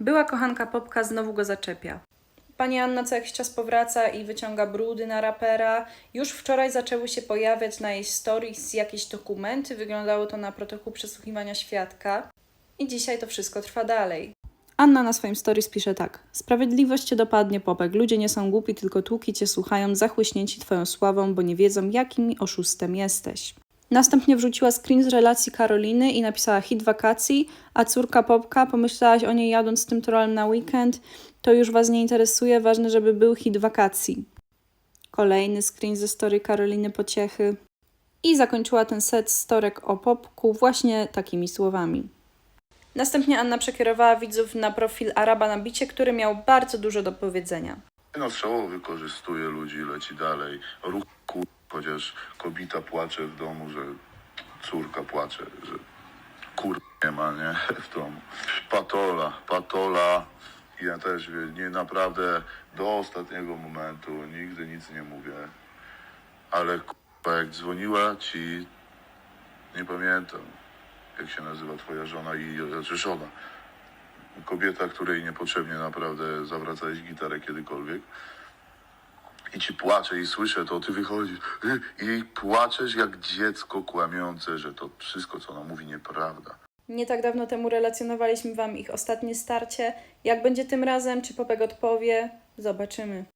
Była kochanka Popka znowu go zaczepia. Pani Anna co jakiś czas powraca i wyciąga brudy na rapera. Już wczoraj zaczęły się pojawiać na jej stories jakieś dokumenty, wyglądało to na protokół przesłuchiwania świadka. I dzisiaj to wszystko trwa dalej. Anna na swoim stories pisze tak. Sprawiedliwość cię dopadnie, Popek. Ludzie nie są głupi, tylko tłuki cię słuchają, zachłyśnięci twoją sławą, bo nie wiedzą, jakim oszustem jesteś. Następnie wrzuciła screen z relacji Karoliny i napisała hit wakacji, a córka Popka, pomyślałaś o niej jadąc z tym trolem na weekend, to już was nie interesuje, ważne, żeby był hit wakacji. Kolejny screen ze story Karoliny Pociechy. I zakończyła ten set storek o Popku właśnie takimi słowami. Następnie Anna przekierowała widzów na profil Araba na bicie, który miał bardzo dużo do powiedzenia. No strzał wykorzystuje ludzi, leci dalej. Ruch kur... chociaż kobieta płacze w domu, że córka płacze, że kur... nie ma, nie? W domu. Patola, patola. Ja też nie naprawdę do ostatniego momentu nigdy nic nie mówię. Ale kurwa, jak dzwoniła ci, nie pamiętam, jak się nazywa twoja żona i znaczy żona. Kobieta, której niepotrzebnie naprawdę zawracałeś gitarę kiedykolwiek. I ci płacze i słyszę to, ty wychodzisz i płaczesz jak dziecko kłamiące, że to wszystko, co ona mówi, nieprawda. Nie tak dawno temu relacjonowaliśmy Wam ich ostatnie starcie. Jak będzie tym razem? Czy Popek odpowie? Zobaczymy.